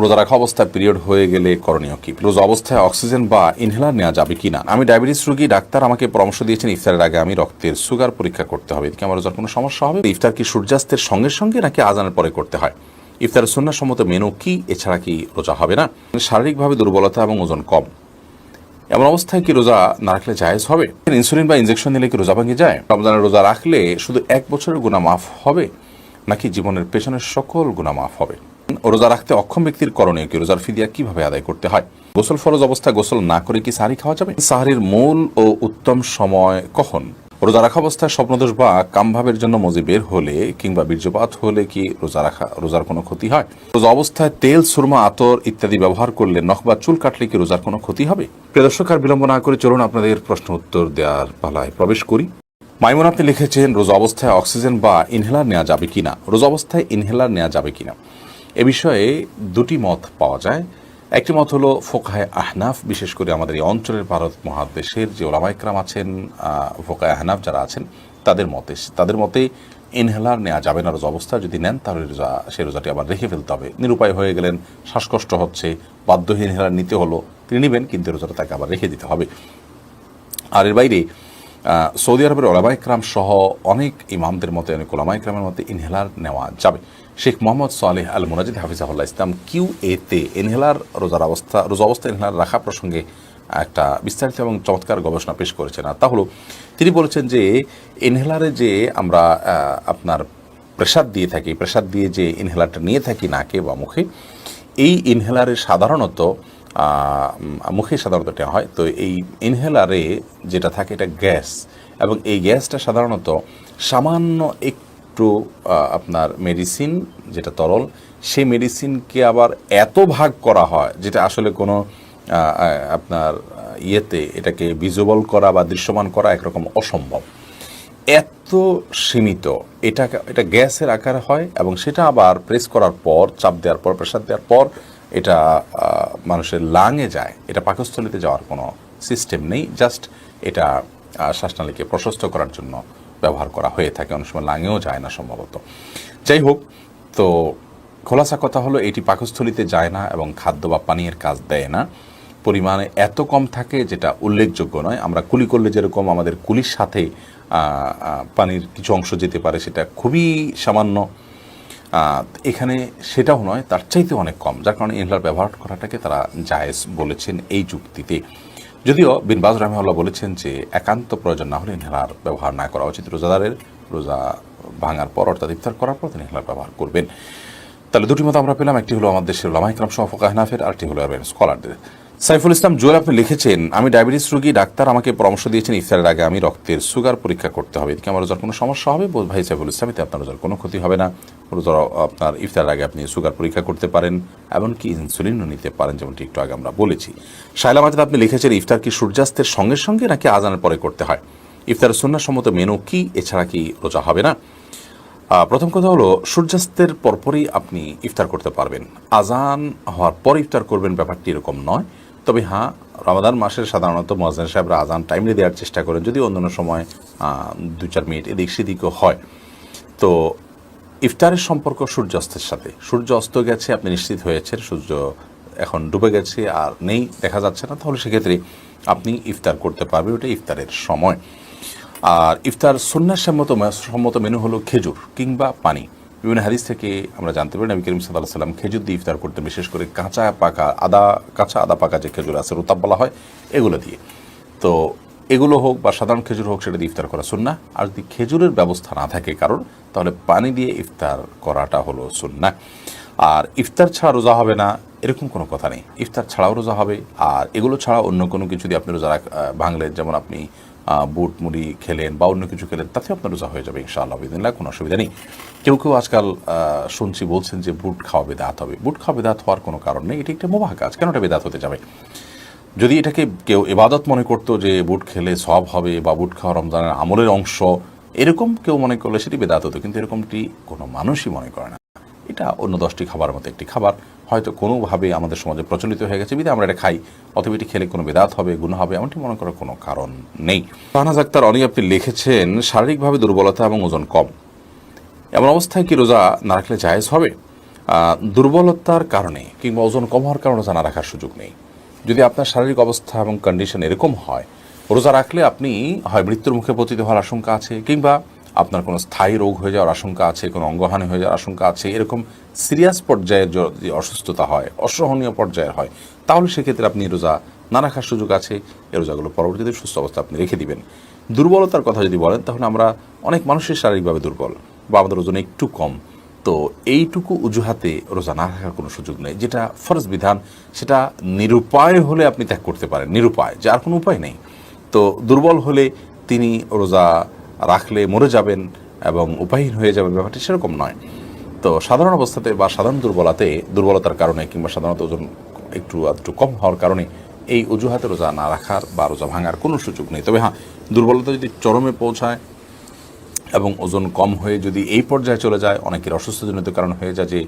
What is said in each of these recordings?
রোজা রাখা অবস্থায় পিরিয়ড হয়ে গেলে করণীয় কি? রোজা অবস্থায় অক্সিজেন বা ইনহেলার নেওয়া যাবে কি না আমি ডায়াবেটিস রোগী, ডাক্তার আমাকে পরামর্শ দিয়েছেন, ইফতারের আগে আমি রক্তের সুগার পরীক্ষা করতে হবে। এদিকে আমার রোজার কোনো সমস্যা হবে? ইফতার কি সূর্যাস্তের সঙ্গে সঙ্গে নাকি আজানের পরে করতে হয়? ইফতারের সম্মত মেনু কি? এছাড়া কি রোজা হবে না? শারীরিকভাবে দুর্বলতা এবং ওজন কম। এমন অবস্থায় কি রোজা না রাখলে জায়েজ হবে? ইনসুলিন বা ইনজেকশন নিলে কি রোজা ভাঙে যায়? রমজানের রোজা রাখলে শুধু এক বছরের গুণা মাফ হবে, নাকি জীবনের পেছনের সকল গুণা মাফ হবে? রোজা রাখতে অক্ষম ব্যক্তির করণীয় কি? রোজার ফিদিয়া কীভাবে আদায় করতে হয়? গোসল ফরজ অবস্থায় গোসল না করে কি সাহারি খাওয়া যাবে? সাহারির মূল ও উত্তম সময় কখন? রোজা রাখা অবস্থায় স্বপ্নদোষ বা কামভাবের জন্য মজি বের হলে কিংবা বীর্যপাত হলে কি রোজা রাখা, রোজার কোনো ক্ষতি হয়? রোজা অবস্থায় তেল, সুরমা, আতর ইত্যাদি ব্যবহার করলে নখ বা চুল কাটলে কি রোজার কোনো ক্ষতি হবে? প্রিয়দর্শক আর বিলম্ব না করে চলুন আপনাদের প্রশ্ন উত্তর দেওয়ার পালায় প্রবেশ করি। মাইমন, আপনি লিখেছেন, রোজা অবস্থায় অক্সিজেন বা ইনহেলার নেওয়া যাবে কিনা? রোজা অবস্থায় ইনহেলার নেওয়া যাবে কিনা? এ বিষয়ে দুটি মত পাওয়া যায়। একটি মত হলো ফোকায় আহনাফ, বিশেষ করে আমাদের এই অঞ্চলের ভারত মহাদেশের যে ওলামাইকরাম আছেন ফোকায় আহনাফ যারা আছেন, তাদের মতে তাদের মতে ইনহেলার নেওয়া যাবে না রোজা অবস্থা। যদি নেন, তাহলে রোজা সেই রোজাটি আবার রেখে ফেলতে হবে। নিরুপায় হয়ে গেলেন, শ্বাসকষ্ট হচ্ছে বাধ্যহীন ইনহেলার নিতে হলো, তিনি নেবেন, কিন্তু রোজাটা তাকে আবার রেখে দিতে হবে। আর এর বাইরে সৌদি আরবের ওলামা ইকরাম সহ অনেক ইমামদের মতে, অনেক ওলামা ইকরামের মতে ইনহেলার নেওয়া যাবে। Sheikh Muhammad Saleh al Munajjid হাফিজাহুল্লাহ Islam Q এতে ইনহেলার রোজার অবস্থা, রোজা অবস্থা ইনহেলার রাখা প্রসঙ্গে একটা বিস্তারিত এবং চমৎকার গবেষণা পেশ করেছেন। আর তা হলো, তিনি বলেছেন যে ইনহেলারে যে আমরা আপনার প্রেসার দিয়ে থাকি প্রেসার দিয়ে যে ইনহেলারটা নিয়ে থাকি নাকে বা মুখে, এই ইনহেলারে সাধারণত মুখে সাধারণত এটা হয়। তো এই ইনহেলারে যেটা থাকে, এটা গ্যাস। এবং এই গ্যাসটা সাধারণত সামান্য একটু আপনার মেডিসিন যেটা তরল, সেই মেডিসিনকে আবার এত ভাগ করা হয়, যেটা আসলে কোনো আপনার ইয়েতে এটাকে ভিজুয়াল করা বা দৃশ্যমান করা একরকম অসম্ভব। এত সীমিত এটা এটা গ্যাসের আকারে হয় এবং সেটা আবার প্রেস করার পর, চাপ দেওয়ার পর প্রেসার দেওয়ার পর এটা মানুষের লাঙে যায়। এটা পাকস্থলিতে যাওয়ার কোনো সিস্টেম নেই। জাস্ট এটা শ্বাসনালীকে প্রশস্ত করার জন্য ব্যবহার করা হয়ে থাকে। অনেক সময় লাঙেও যায় না সম্ভবত। যাই হোক, তো খোলাসা কথা হলো, এটি পাকস্থলিতে যায় না এবং খাদ্য বা পানীয়ের কাজ দেয় না। পরিমাণে এত কম থাকে যেটা উল্লেখযোগ্য নয়। আমরা কুলি করলে যেরকম আমাদের কুলির সাথে পানির কিছু অংশ যেতে পারে, সেটা খুবই সামান্য। এখানে সেটাও নয়, তার চাইতে অনেক কম। যার কারণে ইনহেলার ব্যবহার করাটাকে তারা জায়েজ বলেছেন এই যুক্তিতে। যদিও বিন বাজ রহমাল্লাহ বলেছেন যে, একান্ত প্রয়োজন না হলে ইনহেলার ব্যবহার না করা উচিত। রোজাদারের রোজা ভাঙার পর অর্থাৎ ইফতার করার পর তিনি ইনহেলার ব্যবহার করবেন। তাহলে দুটি মতো আমরা পেলাম, একটি হলো আমাদের দেশের লামাইকরাম সহ ফোকা হানাফের, আরেকটি হলো স্কলারদের সাইফুল ইসলাম, জুয়েল আপনি লিখেছেন, আমি ডায়াবেটিস রোগী, ডাক্তার আমাকে পরামর্শ দিয়েছেন ইফতারের আগে আমি রক্তের সুগার পরীক্ষা করতে হবে। এদিকে আমার রোজার কোনো সমস্যা হবে? ভাই সাইফুল ইসলাম এতে আপনার রোজার কোনো ক্ষতি হবে না। রোজার আপনার ইফতারের আগে আপনি সুগার পরীক্ষা করতে পারেন, এমনকি ইনসুলিনও নিতে পারেন, যেমনটি একটু আগে আমরা বলেছি। শাইলা মাজিদ আপনি লিখেছেন, ইফতার কি সূর্যাস্তের সঙ্গে সঙ্গে নাকি আজানের পরে করতে হয়? ইফতারের সুন্নাসম্মত মেনু কি? এছাড়া কি রোজা হবে না? প্রথম কথা হলো, সূর্যাস্তের পরপরই আপনি ইফতার করতে পারবেন। আজান হওয়ার পর ইফতার করবেন, ব্যাপারটি এরকম নয়। তবে হ্যাঁ রমাদান মাসের সাধারণত মহাজান সাহেবরা আজান টাইমলি দেওয়ার চেষ্টা করেন যদি অন্যান্য সময় দু চার মিনিট এদিক সেদিকও হয়। তো ইফতারের সম্পর্ক সূর্যাস্তের সাথে। সূর্য অস্ত গেছে, আপনি নিশ্চিত হয়েছেন, সূর্য এখন ডুবে গেছে, আর নেই, দেখা যাচ্ছে না। তাহলে সেক্ষেত্রে আপনি ইফতার করতে পারবেন, ওটা ইফতারের সময়। আর ইফতার সন্ন্যাস সম্মত সম্মত মেনু হলো খেজুর কিংবা পানি। বিভিন্ন হাদিস থেকে আমরা জানতে পারি, নবী করিম সাল্লাহ সাল্লাম খেজুর দিয়ে ইফতার করতে বিশেষ করে কাঁচা পাকা আদা, কাঁচা আদা পাকা যে খেজুর আছে, রোতাব বলা হয়, এগুলো দিয়ে। তো এগুলো হোক বা সাধারণ খেজুর হোক, সেটা দিয়ে ইফতার করা সুন্না আর যদি খেজুরের ব্যবস্থা না থাকে কারণ তাহলে পানি দিয়ে ইফতার করাটা হলো সুন্না আর ইফতার ছাড়া রোজা হবে না, এরকম কোনো কথা নেই। ইফতার ছাড়াও রোজা হবে, আর এগুলো ছাড়া অন্য কোনো কিছু দিয়ে আপনি রোজা ভাঙলেন, যেমন আপনি বুট মুড়ি খেলেন বা অন্য কিছু খেলেন, তাতে আপনার রোজা হয়ে যাবে ইনশাআল্লাহ, বিদিনিল্লাহ, কোনো অসুবিধা নেই। কেউ কেউ আজকাল শুনছি বলছেন যে বুট খাওয়া বেদাত হবে। বুট খাওয়া বেদাত হওয়ার কোনো কারণ নেই, এটি একটা মোবাহ কাজ। কেন এটা বেদাত হতে যাবে? যদি এটাকে কেউ এবাদত মনে করতো যে বুট খেলে সব হবে বা বুট খাওয়া রমজানের আমলের অংশ, এরকম কেউ মনে করলে সেটি বেদাত হতো, কিন্তু এরকমটি কোনো মানুষই মনে করে না। এটা অন্য দশটি খাবারের মতো একটি খাবার। হয়তো কোনোভাবে আমাদের সমাজে প্রচলিত হয়ে গেছে, বিধে আমরা এটা খাই। অথবা এটি খেলে কোনো বেদাত হবে গুণ হবে, এমনটি মনে করার কোনো কারণ নেই। ফানাজ আক্তার অনেক আপনি লিখেছেন, শারীরিকভাবে দুর্বলতা এবং ওজন কম। এমন অবস্থায় কি রোজা না রাখলে জায়েজ হবে? দুর্বলতার কারণে কিংবা ওজন কম হওয়ার কারণে রোজা না রাখার সুযোগ নেই। যদি আপনার শারীরিক অবস্থা এবং কন্ডিশন এরকম হয়, রোজা রাখলে আপনি হয় মৃত্যুর মুখে পতিত হওয়ার আশঙ্কা আছে, কিংবা আপনার কোনো স্থায়ী রোগ হয়ে যাওয়ার আশঙ্কা আছে, কোনো অঙ্গহানি হয়ে যাওয়ার আশঙ্কা আছে, এরকম সিরিয়াস পর্যায়ের যদি অসুস্থতা হয়, অসহনীয় পর্যায়ের হয়, তাহলে সেক্ষেত্রে আপনি রোজা না রাখার সুযোগ আছে এই রোজাগুলো পরবর্তীতে সুস্থ অবস্থা আপনি রেখে দিবেন। দুর্বলতার কথা যদি বলেন, তাহলে আমরা অনেক মানুষের শারীরিকভাবে দুর্বল বা আমাদের ওজন একটু কম। তো এইটুকু অজুহাতে রোজা না রাখার কোনো সুযোগ নেই, যেটা ফরজ বিধান, সেটা নিরুপায় হলে আপনি ত্যাগ করতে পারেন, নিরুপায়, যার কোনো উপায় নেই। তো দুর্বল হলে তিনি রোজা রাখলে মরে যাবেন এবং উপায়হীন হয়ে যাবেন ব্যাপারটি সেরকম নয়। তো সাধারণ অবস্থাতে বা সাধারণ দুর্বলতাতে দুর্বলতার কারণে কিংবা সাধারণত ওজন একটু একটু কম হওয়ার কারণে এই অজুহাতে রোজা না রাখার বা রোজা ভাঙার কোনো সুযোগ নেই। তবে হ্যাঁ দুর্বলতা যদি চরমে পৌঁছায় এবং ওজন কম হয়ে যদি এই পর্যায়ে চলে যায়, অনেকের অসুস্থজনিত কারণ হয়ে যায় যে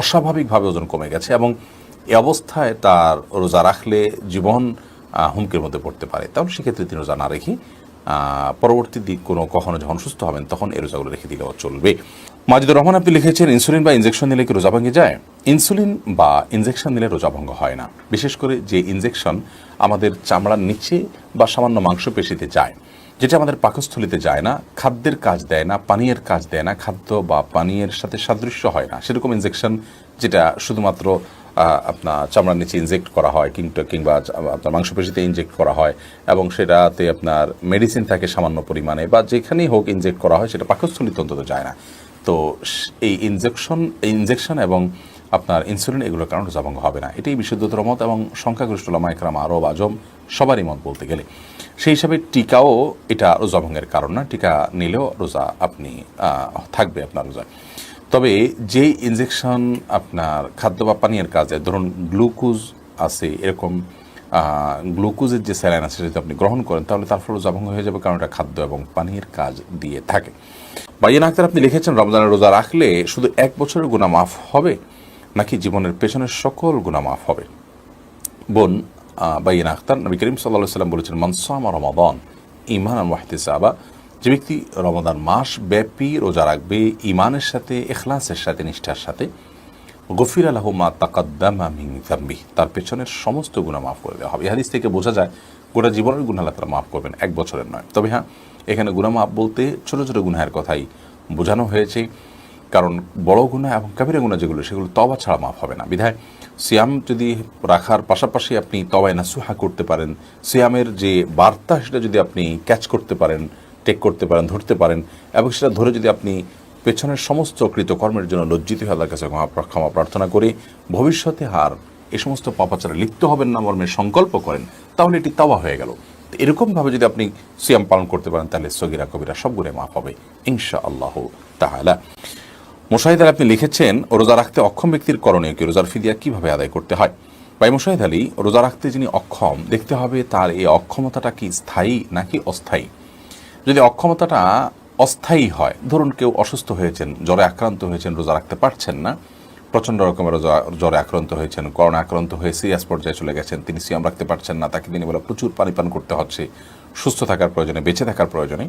অস্বাভাবিকভাবে ওজন কমে গেছে এবং এ অবস্থায় তার রোজা রাখলে জীবন হুমকির মধ্যে পড়তে পারে। তাহলে সেক্ষেত্রে তিনি রোজা না রেখে পরবর্তী দিক কোনো কখনো যখন সুস্থ হবেন, তখন এই রোজাগুলো রেখে দিলেও চলবে। মাজিদুর রহমান, আপনি লিখেছেন, ইনসুলিন বা ইনজেকশন নিলে কি রোজা ভেঙে যায়? ইনসুলিন বা ইনজেকশন নিলে রোজা ভঙ্গ হয় না। বিশেষ করে যে ইনজেকশন আমাদের চামড়ার নিচে বা সামান্য মাংসপেশিতে যায়, যেটা আমাদের পাকস্থলিতে যায় না, খাদ্যের কাজ দেয় না, পানীয়ের কাজ দেয় না, খাদ্য বা পানীয়ের সাথে সাদৃশ্য হয় না, সেরকম ইনজেকশন যেটা শুধুমাত্র আপনার চামড়ার নিচে ইনজেক্ট করা হয়, কিংবা কিংবা আপনার মাংসপেশিতে ইনজেক্ট করা হয়, এবং সেটাতে আপনার মেডিসিন থাকে সামান্য পরিমাণে, বা যেখানেই হোক ইনজেক্ট করা হয়, সেটা পাকস্থলিতে অন্তত যায় না। তো এই ইনজেকশন ইনজেকশন এবং আপনার ইনসুলিন এগুলোর কারণে রোজাভঙ্গ হবে না। এটাই বিশুদ্ধতর মত এবং সংখ্যাগরিষ্ঠ লামা একরাম আরব আজম সবারই মত বলতে গেলে। সেই হিসাবে টিকাও এটা রোজাভঙ্গের কারণ না। টিকা নিলেও রোজা আপনি থাকবে আপনার রোজা তবে যে ইনজেকশন আপনার খাদ্য বা পানীয়ের কাজে, ধরুন গ্লুকোজ আছে, এরকম গ্লুকোজের যে স্যালাইন আছে যদি আপনি গ্রহণ করেন, তাহলে তার ফলে রোজাভঙ্গ হয়ে যাবে কারণ এটা খাদ্য এবং পানীয়ের কাজ দিয়ে থাকে। বাইয়ান আক্তার, আপনি লিখেছেন, রমজানের রোজা রাখলে শুধু এক বছরের গুণা মাফ হবে, নাকি জীবনের পেছনের সকল গুণা মাফ হবে? বোন বাইয়ান আখতার নবী করিম সাল্লাহ সাল্লাম বলেছেন মনসাম রমাদন ইমান ওয়াহতিসাবা যে ব্যক্তি রমাদান মাস ব্যাপী রোজা রাখবে ইমানের সাথে এখলাসের সাথে, নিষ্ঠার সাথে, গফির আলাহ মা তাকাদ্দামা মিন জাম্বি তার পেছনের সমস্ত গুণা মাফ করে দেওয়া হবে। এই হাদিস থেকে বোঝা যায়, গোটা জীবনের গুণা আল্লাহ তারা মাফ করবেন, এক বছরের নয়। তবে হ্যাঁ এখানে গুণা মাফ বলতে ছোট ছোট গুনাহের কথাই বোঝানো হয়েছে। কারণ বড় গুণা এবং কাবিরা গুণা যেগুলো, সেগুলো তবা ছাড়া মাফ হবে না। বিধায় সিয়াম যদি রাখার পাশাপাশি আপনি তবায় নাসুহা করতে পারেন, সিয়ামের যে বার্তা, সেটা যদি আপনি ক্যাচ করতে পারেন টেক করতে পারেন, ধরতে পারেন, এবং সেটা ধরে যদি আপনি পেছনের সমস্ত কৃতকর্মের জন্য লজ্জিত হয়ে আল্লাহর কাছে ক্ষমা প্রার্থনা করে, ভবিষ্যতে হার, এ সমস্ত পাপাচারে লিপ্ত হবেন না মর্মে সংকল্প করেন, তাহলে এটি তাওয়া হয়ে গেল। এরকমভাবে যদি আপনি সিয়াম পালন করতে পারেন, তাহলে সগিরা কবিরা সবগুলো মাফ হবে ইনশা আল্লাহ তাহলা মুশাহিদ আলী, আপনি লিখেছেন, রোজা রাখতে অক্ষম ব্যক্তির করণীয় কি? রোজার ফিদিয়া কীভাবে আদায় করতে হয়? ভাই মুশাহিদ আলী, রোজা রাখতে যিনি অক্ষম, দেখতে হবে তার এই অক্ষমতাটা কি স্থায়ী নাকি অস্থায়ী? যদি অক্ষমতাটা অস্থায়ী হয়, ধরুন কেউ অসুস্থ হয়েছেন, জ্বরে আক্রান্ত হয়েছেন, রোজা রাখতে পারছেন না, প্রচণ্ড রকমের জ্বরে আক্রান্ত হয়েছেন, করোনা আক্রান্ত হয়ে সিরিয়াস পর্যায়ে চলে গেছেন, তিনি সিয়াম রাখতে পারছেন না, তাকে দিনে বেলা প্রচুর পানি পান করতে হচ্ছে, সুস্থ থাকার প্রয়োজনে, বেঁচে থাকার প্রয়োজনে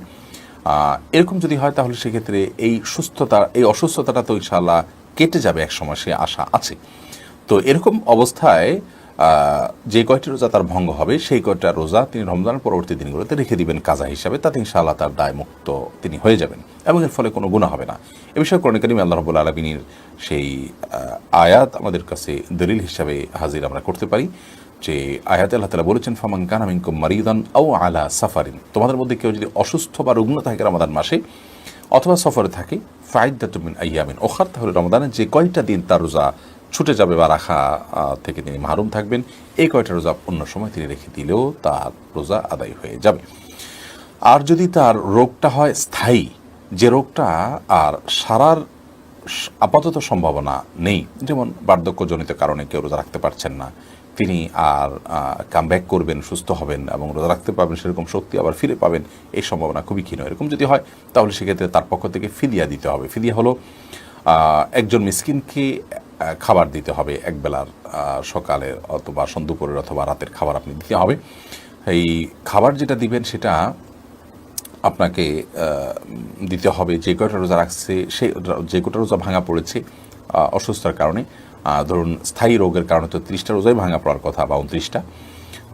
এরকম যদি হয় তাহলে সেক্ষেত্রে এই সুস্থতা, এই অসুস্থতাটা তো ইনশাআল্লাহ কেটে যাবে এক সময় সে আশা আছে। তো এরকম অবস্থায় যে কয়টি রোজা তার ভঙ্গ হবে, সেই কয়টা রোজা তিনি রমজানের পরবর্তী দিনগুলোতে রেখে দিবেন কাজা হিসাবে। তাতে ইনশাআল্লাহ তার দায় মুক্ত তিনি হয়ে যাবেন এবং এর ফলে কোনো গুণা হবে না। এ বিষয়ে করণে করিম আল্লাহ রবুল আলমিনের সেই আয়াত আমাদের কাছে দলিল হিসাবে হাজির আমরা করতে পারি যে আয়াত আল্লাহ তালা বলেছেন, ফামান কানামিনকুম মারিদান ও আলা সাফারিন। তোমাদের মধ্যে কেউ যদি অসুস্থ বা রুগ্ন থাকে রমাদান মাসে অথবা সফরে থাকে ফাইদাতুমিন আইয়ামিন ওখার, তাহলে রমাদানের যে কয়টা দিন তার রোজা ছুটে যাবে বা রাখা থেকে তিনি মাহরুম থাকবেন। এই কয়টা রোজা অন্য সময় তিনি রেখে দিলেও তার রোজা আদায় হয়ে যাবে। আর যদি তার রোগটা হয় স্থায়ী, যে রোগটা আর সারার আপাতত সম্ভাবনা নেই, যেমন বার্ধক্যজনিত কারণে কেউ রোজা রাখতে পারছেন না, তিনি আর কাম ব্যাক করবেন, সুস্থ হবেন এবং রোজা রাখতে পারবেন, সেরকম শক্তি আবার ফিরে পাবেন, এই সম্ভাবনা খুবই ক্ষীণ। এরকম যদি হয়, তাহলে সেক্ষেত্রে তার পক্ষ থেকে ফিদিয়া দিতে হবে। ফিদিয়া হলো একজন মিসকিনকে খাবার দিতে হবে এক বেলার আহ, সকালের অথবা সন্ধ্যুপুরের অথবা রাতের খাবার আপনি দিতে হবে। এই খাবার যেটা দিবেন সেটা আপনাকে দিতে হবে যে কয়টা রোজা রাখছে সে যে কটা রোজা ভাঙা পড়েছে অসুস্থতার কারণে। ধরুন স্থায়ী রোগের কারণে তো ত্রিশটা রোজাই ভাঙা পড়ার কথা বা উনত্রিশটা।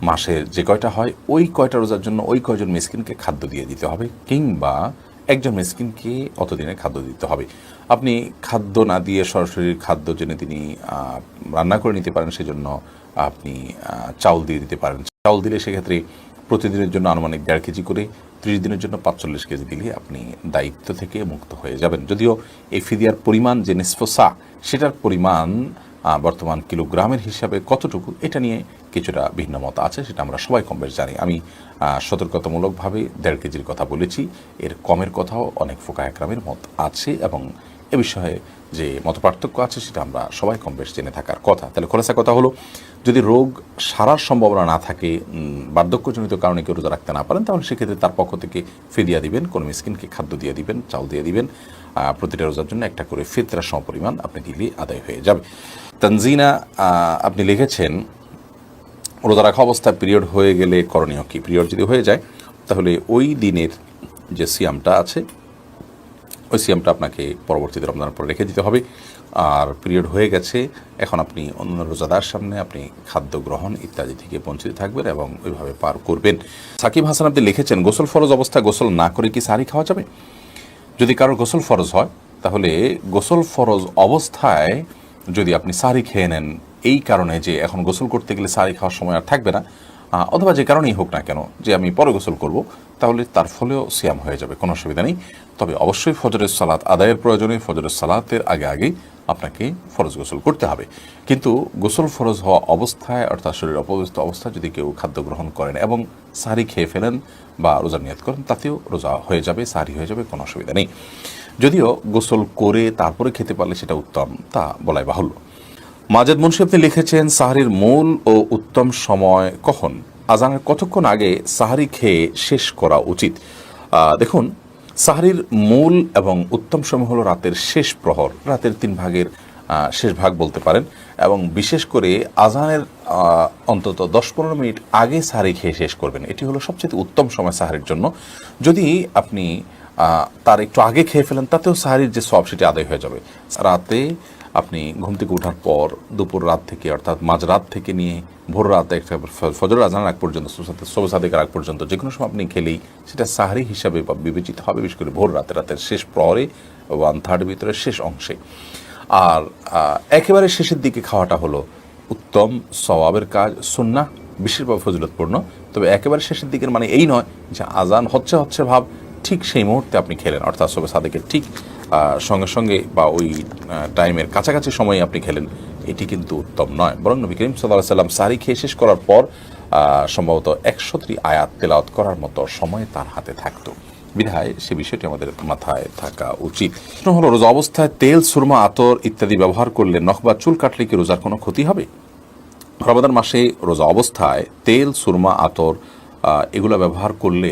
মাসের যে কয়টা হয় ওই কয়টা রোজার জন্য ওই কয়জন মিসকিনকে খাদ্য দিয়ে দিতে হবে কিংবা একজন মিসকিনকে অতদিনের খাদ্য দিতে হবে। আপনি খাদ্য না দিয়ে সরাসরি খাদ্য জেনে তিনি রান্না করে নিতে পারেন, সেজন্য আপনি চাউল দিয়ে দিতে পারেন। চাউল দিলে সেক্ষেত্রে প্রতিদিনের জন্য আনুমানিক দেড় কেজি করে, ত্রিশ দিনের জন্য পাঁচচল্লিশ কেজি দিলে আপনি দায়িত্ব থেকে মুক্ত হয়ে যাবেন। যদিও এই ফিদিয়ার পরিমাণ যে নিসফসা, সেটার পরিমাণ বর্তমান কিলোগ্রামের হিসাবে কতটুকু, এটা নিয়ে কিছুটা ভিন্ন মত আছে, সেটা আমরা সবাই কম বেশ জানি। আমি সতর্কতামূলকভাবে দেড় কেজির কথা বলেছি, এর কমের কথাও অনেক ফোকা একরামের মত আছে এবং এ বিষয়ে যে মত পার্থক্য আছে, সেটা আমরা সবাই কম বেশ জেনে থাকার কথা। তাহলে খোলাসা কথা হলো, যদি রোগ সারার সম্ভাবনা না থাকে বার্ধক্যজনিত কারণে কেউ রোজা রাখতে না পারেন, তাহলে সেক্ষেত্রে তার পক্ষ থেকে ফিদিয়া দিবেন, কোনো মিসকিনকে খাদ্য দিয়ে দিবেন, চাল দিয়ে দিবেন প্রতিটা রোজার জন্য একটা করে ফিতরা সমপরিমাণ আপনি দিলে আদায় হয়ে যাবে। তানজিনা আপনি লিখেছেন, রোজা রাখা অবস্থায় পিরিয়ড হয়ে গেলে করণীয় কি? পিরিয়ড যদি হয়ে যায়, তাহলে ওই দিনের যে সিয়ামটা আছে, ওই সিয়ামটা আপনাকে পরবর্তীতে রমজানের পরে রেখে দিতে হবে। আর পিরিয়ড হয়ে গেছে, এখন আপনি অন্য রোজাদার সামনে আপনি খাদ্য গ্রহণ ইত্যাদি থেকে বঞ্চিত থাকবেন এবং ওইভাবে পার করবেন। সাকিব হাসান, আপনি লিখেছেন, গোসল ফরজ অবস্থায় গোসল না করে কি সারি খাওয়া যাবে? যদি কারোর গোসল ফরজ হয়, তাহলে গোসল ফরজ অবস্থায় যদি আপনি সারি খেয়ে নেন, এই কারণে যে এখন গোসল করতে গেলে সারি খাওয়ার সময় আর থাকবে না অথবা যে কারণেই হোক না কেন, যে আমি পরে গোসল করব, তাহলে তার ফলেও সিয়াম হয়ে যাবে, কোনো অসুবিধা নেই। তবে অবশ্যই ফজরের সালাত আদায়ের প্রয়োজনে ফজরের সালাতের আগে আগেই আপনাকে ফরজ গোসল করতে হবে। কিন্তু গোসল ফরজ হওয়া অবস্থায়, অর্থাৎ শরীর অপবিস্ত অবস্থায় যদি কেউ খাদ্য গ্রহণ করেন এবং সারি খেয়ে ফেলেন বা রোজা নিয়ত করেন, তাতেও রোজা হয়ে যাবে, সারি হয়ে যাবে, কোনো অসুবিধা নেই। যদিও গোসল করে তারপরে খেতে পারলে সেটা উত্তম, তা বলাই বাহুল্য। মাজেদ মুন্সি আপনি লিখেছেন, সাহারির মূল ও উত্তম সময় কখন? আজানের কতক্ষণ আগে সাহারি খেয়ে শেষ করা উচিত? দেখুন, সাহারির মূল এবং উত্তম সময় হলো রাতের শেষ প্রহর, রাতের তিন ভাগের শেষ ভাগ বলতে পারেন, এবং বিশেষ করে আজানের অন্তত দশ পনেরো মিনিট আগে সাহারি খেয়ে শেষ করবেন। এটি হলো সবচেয়ে উত্তম সময় সাহারির জন্য। যদি আপনি তার একটু আগে খেয়ে ফেলেন, তাতেও সাহারির যে সব সেটি আদায় হয়ে যাবে। রাতে আপনি ঘুম থেকে ওঠার পর দুপুর রাত থেকে, অর্থাৎ মাঝরাত থেকে নিয়ে ভোর রাত একটা ফজর আজান আগ পর্যন্ত সবে সাদেকের আগ পর্যন্ত, যে কোনো সময় আপনি খেলেই সেটা সাহারি হিসাবে বিবেচিত হবে, বিশেষ করে ভোর রাতে, রাতের শেষ প্রহরে ওয়ান থার্ড ভিতরে শেষ অংশে। আর একেবারে শেষের দিকে খাওয়াটা হলো উত্তম সওয়াবের কাজ সুন্না বিশেষভাবে ফজিলতপূর্ণ। তবে একেবারে শেষের দিকের মানে এই নয় যে আজান হচ্ছে হচ্ছে ভাব ঠিক সেই মুহূর্তে আপনি খেলেন, অর্থাৎ সবে সাদেকের ঠিক সঙ্গে সঙ্গে বা ওই টাইমের কাছাকাছি সময়ে আপনি খেলেন, এটি কিন্তু উত্তম নয়। বরং নবী করিম সাল্লাহ সাল্লাম সারি খেয়ে শেষ করার পর সম্ভবত একশোটি আয়াত তেলাওয়াত করার মতো সময় তার হাতে থাকতো। বিধায় সে বিষয়টি আমাদের মাথায় থাকা উচিত। প্রশ্ন হলো, রোজা অবস্থায় তেল, সুরমা, আতর ইত্যাদি ব্যবহার করলে নখ বা চুল কাটলে কি রোজার কোনো ক্ষতি হবে? রমাদান মাসে রোজা অবস্থায় তেল, সুরমা, আতর এগুলো ব্যবহার করলে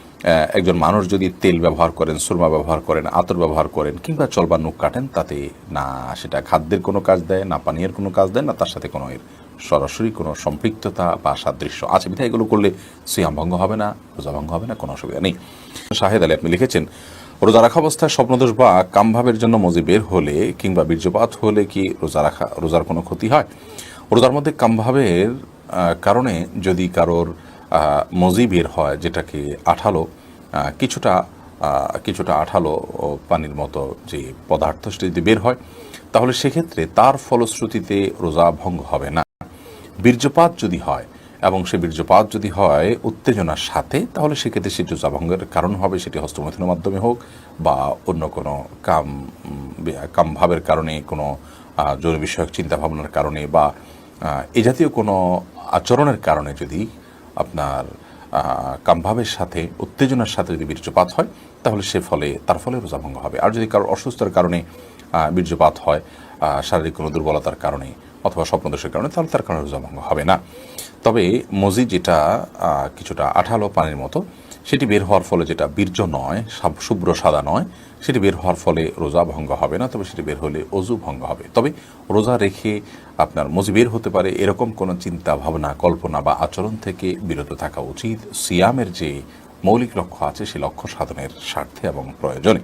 একজন মানুষ যদি তেল ব্যবহার করেন, সুরমা ব্যবহার করেন, আতর ব্যবহার করেন, কিংবা চলবা নুক কাটেন, তাতে না সেটা খাদ্যের কোনো কাজ দেয়, না পানীয়ের কোনো কাজ দেয়, না তার সাথে কোনো এর সরাসরি কোনো সম্পৃক্ততা বা সাদৃশ্য আছে। বিধায় এগুলো করলে সিয়াম ভঙ্গ হবে না, রোজা ভঙ্গ হবে না, কোনো অসুবিধা নেই। শাহেদ আলী, আপনি লিখেছেন, রোজা রাখা অবস্থায় স্বপ্নদোষ বা কামভাবের জন্য মজি বের হলে কিংবা বীর্যপাত হলে কি রোজা রাখা, রোজার কোনো ক্ষতি হয়? রোজার মধ্যে কামভাবের কারণে যদি কারোর মজি বের হয়, যেটাকে আঠালো কিছুটা কিছুটা আঠালো পানির মতো যে পদার্থ সেটা যদি বের হয়, তাহলে সেক্ষেত্রে তার ফলশ্রুতিতে রোজা ভঙ্গ হবে না। বীর্যপাত যদি হয় এবং সে বীর্যপাত যদি হয় উত্তেজনার সাথে, তাহলে সেক্ষেত্রে সেটি রোজাভঙ্গের কারণ হবে, সেটি হস্তমৈথুনের মাধ্যমে হোক বা অন্য কোনো কাম কামভাবের কারণে, কোনো যৌন বিষয়ক চিন্তাভাবনার কারণে বা এ জাতীয় কোনো আচরণের কারণে যদি আপনার কামভাবের সাথে, উত্তেজনার সাথে যদি বীর্যপাত হয়, তাহলে সে ফলে, তার ফলে রোজাভঙ্গ হবে। আর যদি কারোর অসুস্থতার কারণে বীর্যপাত হয় শারীরিক কোনো দুর্বলতার কারণে অথবা স্বপ্নদোষের কারণে, তাহলে তার কারণে রোজাভঙ্গ হবে না। তবে মজি যেটা কিছুটা আঠালো পানির মতো সেটি বের হওয়ার ফলে যেটা বীর্য নয় শুভ্র সাদা নয়, সেটি বের হওয়ার ফলে রোজা ভঙ্গ হবে না, তবে সেটি বের হলে অজু ভঙ্গ হবে। তবে রোজা রেখে আপনার মজি বের হতে পারে, এরকম কোনো চিন্তা, ভাবনা, কল্পনা বা আচরণ থেকে বিরত থাকা উচিত। সিয়ামের যে মৌলিক লক্ষ্য আছে, সে লক্ষ্য সাধনের স্বার্থে এবং প্রয়োজনে।